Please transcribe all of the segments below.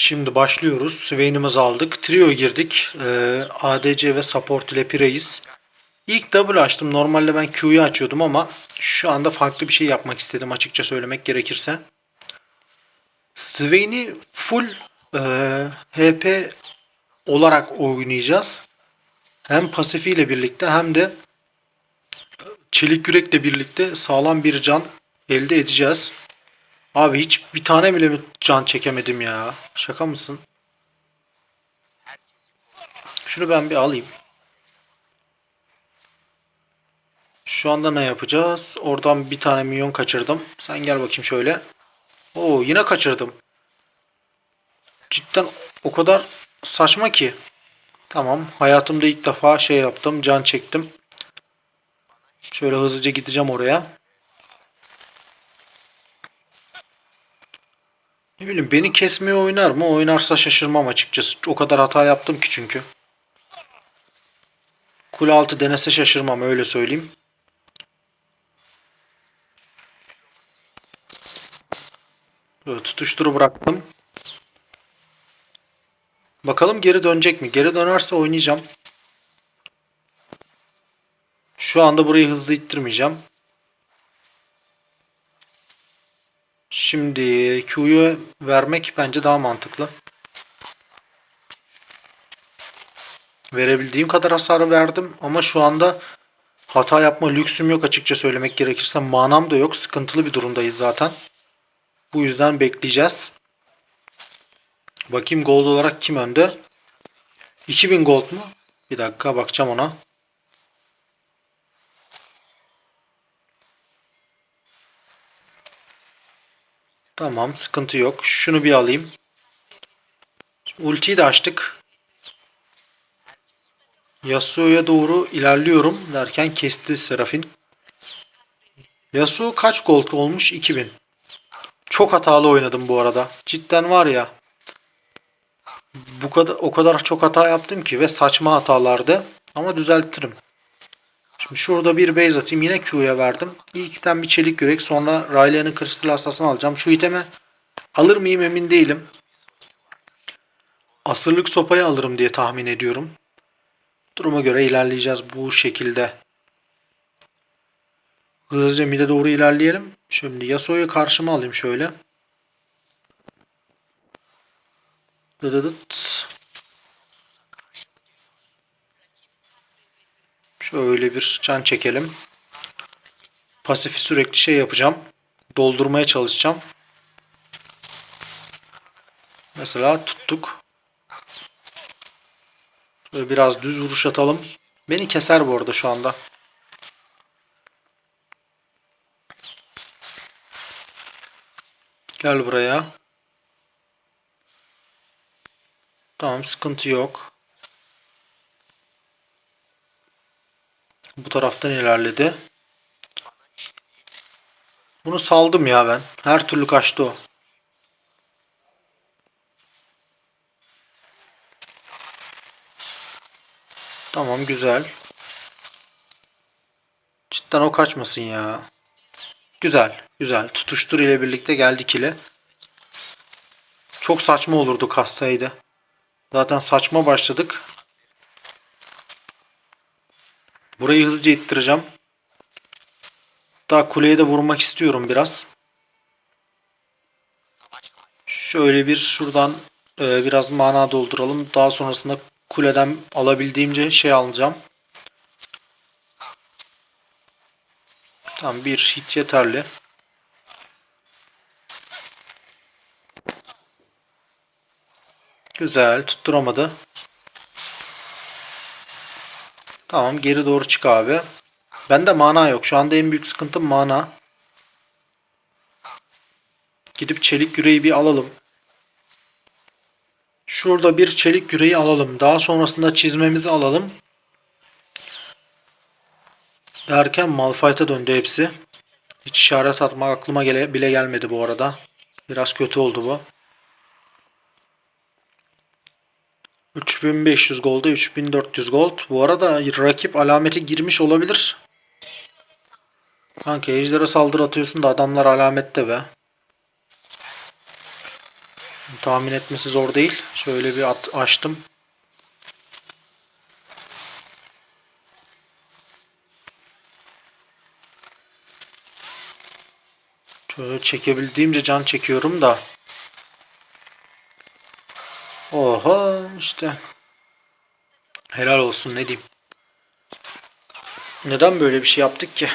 Şimdi başlıyoruz. Swain'imizi aldık. Trio girdik. Ee, ADC ve support ile Pireyiz. İlk double açtım. Normalde ben Q'yu açıyordum ama şu anda farklı bir şey yapmak istedim açıkça söylemek gerekirse. Swain'i full e, HP olarak oynayacağız. Hem pasifiyle birlikte hem de çelik yürekle birlikte sağlam bir can elde edeceğiz. Abi hiç bir tane bile mi can çekemedim ya? Şaka mısın? Şunu ben bir alayım. Şu anda ne yapacağız? Oradan bir tane milyon kaçırdım. Sen gel bakayım şöyle. Oo yine kaçırdım. Cidden o kadar saçma ki. Tamam. Hayatımda ilk defa şey yaptım. Can çektim. Şöyle hızlıca gideceğim oraya. Ne bileyim beni kesmeye oynar mı? Oynarsa şaşırmam açıkçası. O kadar hata yaptım ki çünkü. Kule altı denese şaşırmam öyle söyleyeyim. Böyle tutuşturu bıraktım. Bakalım geri dönecek mi? Geri dönerse oynayacağım. Şu anda burayı hızlı ittirmeyeceğim. Şimdi Q'yu vermek bence daha mantıklı. Verebildiğim kadar hasarı verdim ama şu anda hata yapma lüksüm yok açıkça söylemek gerekirse. Manam da yok. Sıkıntılı bir durumdayız zaten. Bu yüzden bekleyeceğiz. Bakayım gold olarak kim önde? 2000 gold mu? Bir dakika bakacağım ona. Tamam sıkıntı yok. Şunu bir alayım. Ultiyi de açtık. Yasuo'ya doğru ilerliyorum derken kesti Serafin. Yasuo kaç gold olmuş? 2000. Çok hatalı oynadım bu arada. Cidden var ya. Bu kadar o kadar çok hata yaptım ki ve saçma hatalardı. Ama düzeltirim. Şurada bir base atayım. Yine Q'ya verdim. İlkten bir çelik yürek. Sonra Rayleigh'nin kristal asasını alacağım. Şu iteme alır mıyım emin değilim. Asırlık sopayı alırım diye tahmin ediyorum. Duruma göre ilerleyeceğiz bu şekilde. Hızlıca mide doğru ilerleyelim. Şimdi Yasuo'yu karşıma alayım şöyle. Dıdıdıt. Şöyle bir can çekelim. Pasifi sürekli şey yapacağım. Doldurmaya çalışacağım. Mesela tuttuk. Böyle biraz düz vuruş atalım. Beni keser bu arada şu anda. Gel buraya. Tamam sıkıntı yok. Bu taraftan ilerledi. Bunu saldım ya ben. Her türlü kaçtı o. Tamam güzel. Cidden o kaçmasın ya. Güzel. Güzel. Tutuştur ile birlikte geldik ile. Çok saçma olurdu kassaydı. Zaten saçma başladık. Burayı hızlıca ittireceğim. Daha kuleye de vurmak istiyorum biraz. Şöyle bir şuradan e, biraz mana dolduralım. Daha sonrasında kuleden alabildiğimce şey alacağım. Tam bir hit yeterli. Güzel tutturamadı. Tamam geri doğru çık abi. Bende mana yok. Şu anda en büyük sıkıntım mana. Gidip çelik yüreği bir alalım. Şurada bir çelik yüreği alalım. Daha sonrasında çizmemizi alalım. Derken Malphite'a döndü hepsi. Hiç işaret atmak aklıma gele, bile gelmedi bu arada. Biraz kötü oldu bu. 3500 gold'a 3400 gold. Bu arada rakip alameti girmiş olabilir. Kanka ejderha saldırı atıyorsun da adamlar alamette be. Tahmin etmesi zor değil. Şöyle bir at, açtım. Şöyle çekebildiğimce can çekiyorum da. Oha işte. Helal olsun ne diyeyim. Neden böyle bir şey yaptık ki?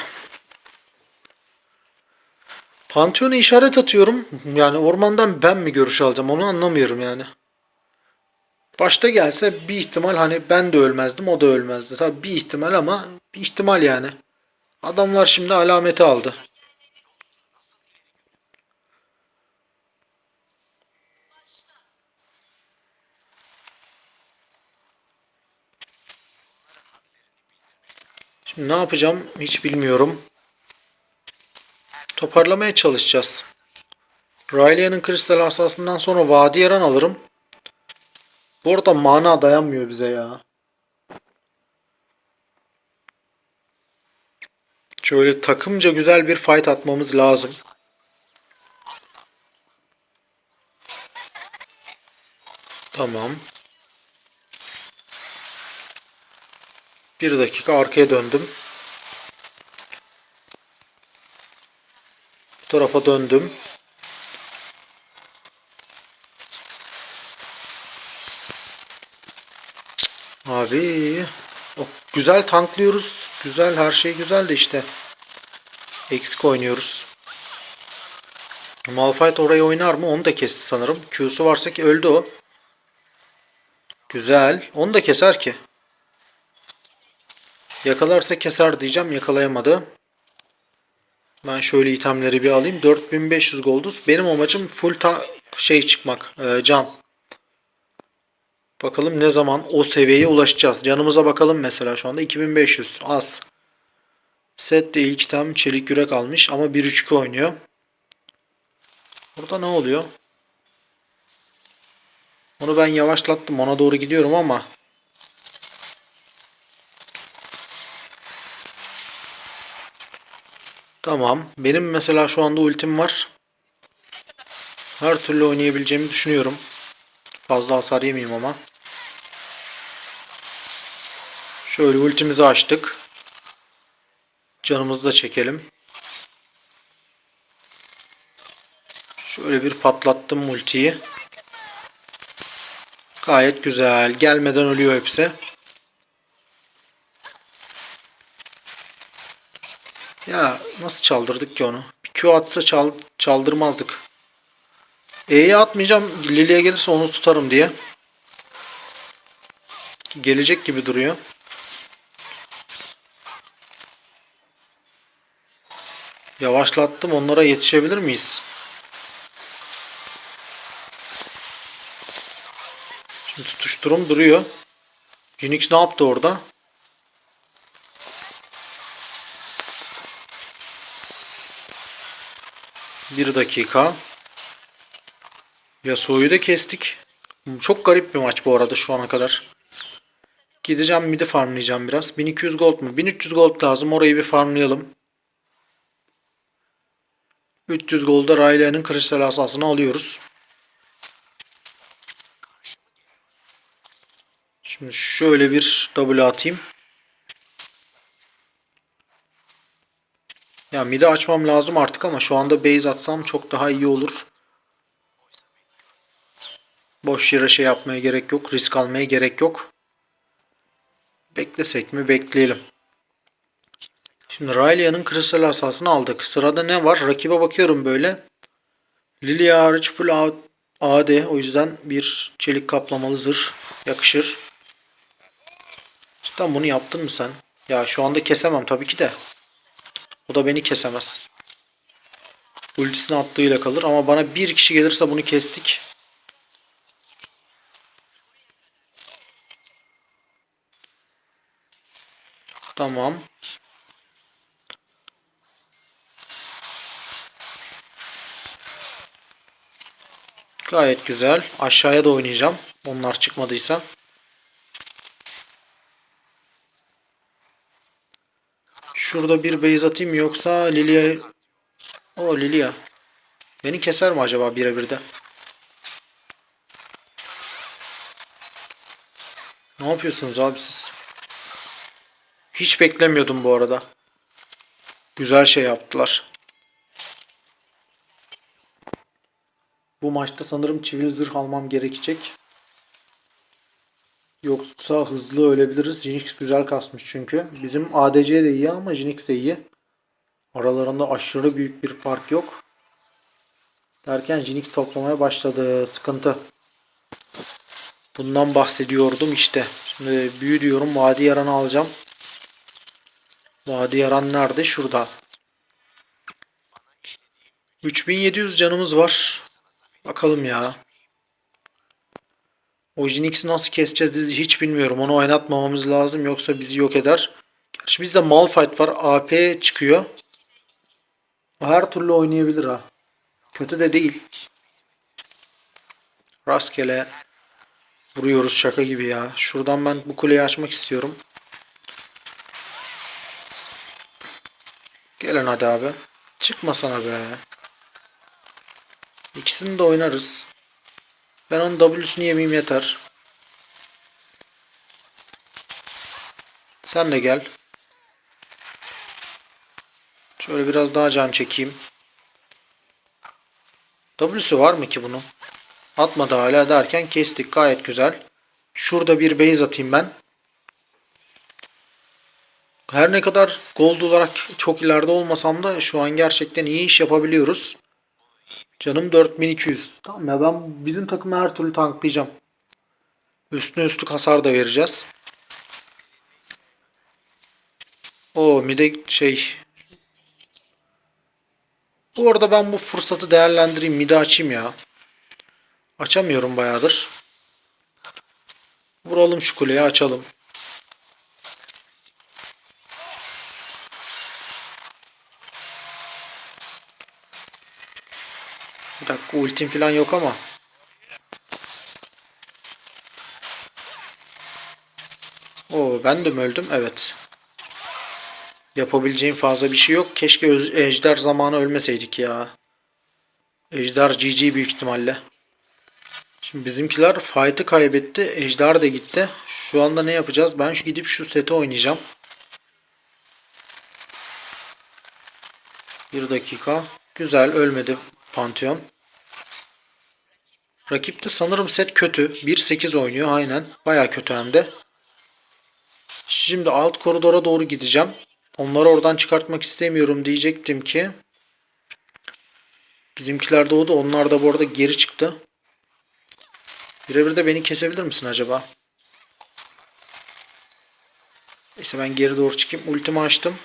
Pantheon'a işaret atıyorum. Yani ormandan ben mi görüş alacağım onu anlamıyorum yani. Başta gelse bir ihtimal hani ben de ölmezdim o da ölmezdi. Tabii bir ihtimal ama bir ihtimal yani. Adamlar şimdi alameti aldı. Şimdi ne yapacağım hiç bilmiyorum. Toparlamaya çalışacağız. Rayleigh'nin kristal asasından sonra vadi yaran alırım. Bu arada mana dayanmıyor bize ya. Şöyle takımca güzel bir fight atmamız lazım. Tamam. Bir dakika arkaya döndüm. Bu tarafa döndüm. Abi güzel tanklıyoruz. Güzel her şey güzel de işte. Eksik oynuyoruz. Malphite orayı oynar mı? Onu da kesti sanırım. Q'su varsa ki öldü o. Güzel. Onu da keser ki. Yakalarsa keser diyeceğim. Yakalayamadı. Ben şöyle itemleri bir alayım. 4500 golduz. Benim amacım full ta şey çıkmak. E, can. Bakalım ne zaman o seviyeye ulaşacağız. Canımıza bakalım mesela şu anda 2500 az. Set de ilk item çelik yürek almış ama 1-3-2 oynuyor. Burada ne oluyor? Onu ben yavaşlattım. Ona doğru gidiyorum ama Tamam. Benim mesela şu anda ultim var. Her türlü oynayabileceğimi düşünüyorum. Fazla hasar yemeyeyim ama. Şöyle ultimizi açtık. Canımızı da çekelim. Şöyle bir patlattım ultiyi. Gayet güzel. Gelmeden ölüyor hepsi. Ya nasıl çaldırdık ki onu? Bir Q atsa çal çaldırmazdık. E'ye atmayacağım. Lily'e gelirse onu tutarım diye. Gelecek gibi duruyor. Yavaşlattım. Onlara yetişebilir miyiz? Şimdi tutuşturum duruyor. Unix ne yaptı orada? Bir dakika. Yasuo'yu da kestik. Çok garip bir maç bu arada şu ana kadar. Gideceğim midi farmlayacağım biraz. 1200 gold mu? 1300 gold lazım. Orayı bir farmlayalım. 300 golda Rayleigh'nin kristal asasını alıyoruz. Şimdi şöyle bir W atayım. Ya midi açmam lazım artık ama şu anda base atsam çok daha iyi olur. Boş yere şey yapmaya gerek yok. Risk almaya gerek yok. Beklesek mi? Bekleyelim. Şimdi Rayleigh'nin kristal asasını aldık. Sırada ne var? Rakibe bakıyorum böyle. Lilia hariç full AD. O yüzden bir çelik kaplamalı zırh yakışır. Cidden bunu yaptın mı sen? Ya şu anda kesemem tabii ki de. O da beni kesemez. Ultisini attığıyla kalır ama bana bir kişi gelirse bunu kestik. Tamam. Gayet güzel. Aşağıya da oynayacağım. Onlar çıkmadıysa. Şurada bir base atayım yoksa Lilia... O Lilia. Beni keser mi acaba birebir de? Ne yapıyorsunuz abi siz? Hiç beklemiyordum bu arada. Güzel şey yaptılar. Bu maçta sanırım çivil zırh almam gerekecek. Yoksa hızlı ölebiliriz. Jinx güzel kasmış çünkü. Bizim ADC de iyi ama Jinx de iyi. Aralarında aşırı büyük bir fark yok. Derken Jinx toplamaya başladı. Sıkıntı. Bundan bahsediyordum işte. Şimdi büyü diyorum. Vadi yaranı alacağım. Vadi yaran nerede? Şurada. 3700 canımız var. Bakalım ya. O Jinx'i nasıl keseceğiz hiç bilmiyorum. Onu oynatmamamız lazım yoksa bizi yok eder. Gerçi bizde Malphite var. AP çıkıyor. Her türlü oynayabilir ha. Kötü de değil. Rastgele vuruyoruz şaka gibi ya. Şuradan ben bu kuleyi açmak istiyorum. Gelin hadi abi. Çıkma sana be. İkisini de oynarız. Ben onun W'sunu yemeyeyim yeter. Sen de gel. Şöyle biraz daha can çekeyim. W'su var mı ki bunun? Atmadı hala derken kestik gayet güzel. Şurada bir base atayım ben. Her ne kadar gold olarak çok ileride olmasam da şu an gerçekten iyi iş yapabiliyoruz. Canım 4200. Tamam ya ben bizim takımı her türlü tanklayacağım. Üstüne üstlük hasar da vereceğiz. O mide şey. Bu arada ben bu fırsatı değerlendireyim. Mide açayım ya. Açamıyorum bayağıdır. Vuralım şu kuleye açalım. Bir dakika ultim falan yok ama. Oo ben de mi öldüm? Evet. Yapabileceğim fazla bir şey yok. Keşke ejder zamanı ölmeseydik ya. Ejder GG büyük ihtimalle. Şimdi bizimkiler fight'ı kaybetti. Ejder de gitti. Şu anda ne yapacağız? Ben şu gidip şu seti oynayacağım. Bir dakika. Güzel ölmedi Pantheon. Rakipte sanırım set kötü. 1-8 oynuyor aynen. Baya kötü hem de. Şimdi alt koridora doğru gideceğim. Onları oradan çıkartmak istemiyorum diyecektim ki. Bizimkiler doğdu. Onlar da bu arada geri çıktı. Birebir de beni kesebilir misin acaba? Neyse ben geri doğru çıkayım. Ultimi açtım.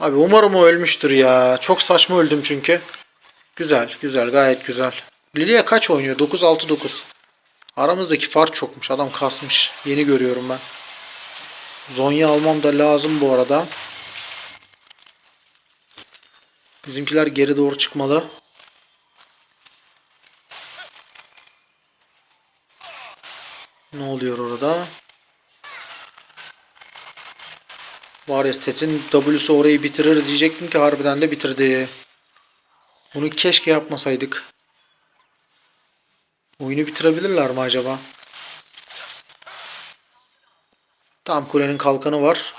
Abi umarım o ölmüştür ya. Çok saçma öldüm çünkü. Güzel, güzel, gayet güzel. Lilia kaç oynuyor? 9-6-9. Aramızdaki fark çokmuş. Adam kasmış. Yeni görüyorum ben. Zonya almam da lazım bu arada. Bizimkiler geri doğru çıkmalı. Ne oluyor orada? Var ya setin W'su orayı bitirir diyecektim ki harbiden de bitirdi. Bunu keşke yapmasaydık. Oyunu bitirebilirler mi acaba? Tam kulenin kalkanı var.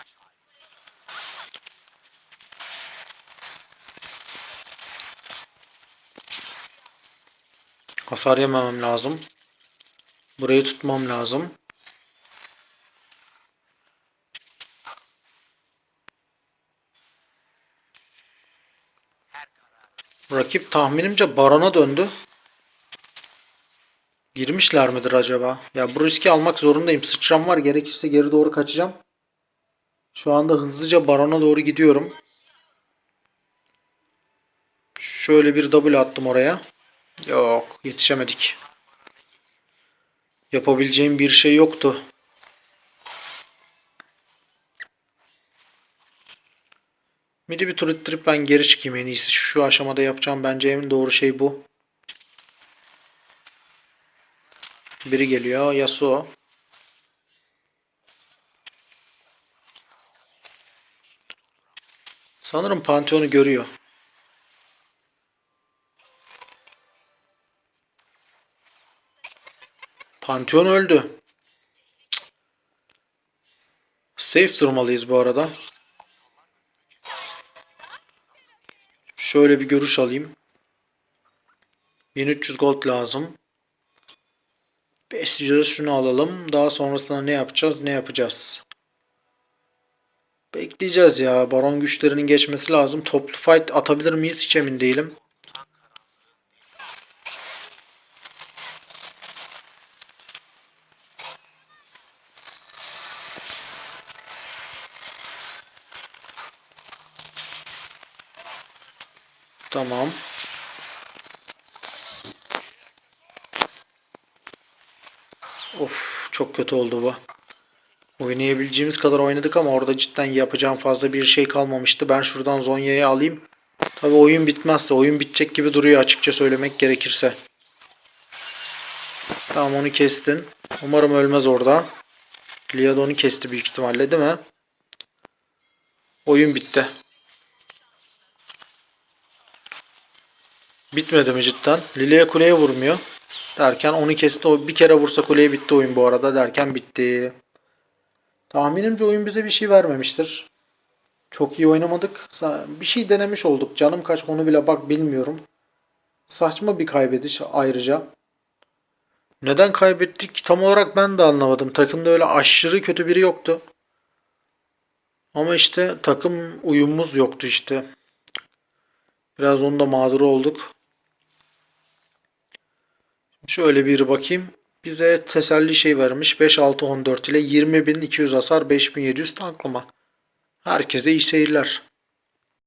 Hasar yememem lazım. Burayı tutmam lazım. Rakip tahminimce Baron'a döndü. Girmişler midir acaba? Ya bu riski almak zorundayım. Sıçram var. Gerekirse geri doğru kaçacağım. Şu anda hızlıca Baron'a doğru gidiyorum. Şöyle bir double attım oraya. Yok yetişemedik. Yapabileceğim bir şey yoktu. Midi bir tur ittirip ben geri çıkayım en iyisi. Şu aşamada yapacağım bence en doğru şey bu. Biri geliyor. Yasuo. Sanırım Pantheon'u görüyor. Pantheon öldü. Safe durmalıyız bu arada. Şöyle bir görüş alayım. 1300 gold lazım. Besleyeceğiz şunu alalım. Daha sonrasında ne yapacağız? Ne yapacağız? Bekleyeceğiz ya. Baron güçlerinin geçmesi lazım. Toplu fight atabilir miyiz? Hiç emin değilim. Tamam. Of çok kötü oldu bu. Oynayabileceğimiz kadar oynadık ama orada cidden yapacağım fazla bir şey kalmamıştı. Ben şuradan Zonya'yı alayım. Tabi oyun bitmezse oyun bitecek gibi duruyor açıkça söylemek gerekirse. Tamam onu kestin. Umarım ölmez orada. Liad onu kesti büyük ihtimalle değil mi? Oyun bitti. Bitmedi mi cidden? Lilia kuleye vurmuyor. Derken onu kesti. O bir kere vursa kuleye bitti oyun bu arada derken bitti. Tahminimce oyun bize bir şey vermemiştir. Çok iyi oynamadık. Bir şey denemiş olduk. Canım kaç onu bile bak bilmiyorum. Saçma bir kaybediş ayrıca. Neden kaybettik tam olarak ben de anlamadım. Takımda öyle aşırı kötü biri yoktu. Ama işte takım uyumumuz yoktu işte. Biraz onda mağdur olduk. Şöyle bir bakayım. Bize teselli şey vermiş. 5-6-14 ile 20.200 hasar 5.700 tanklama. Herkese iyi seyirler.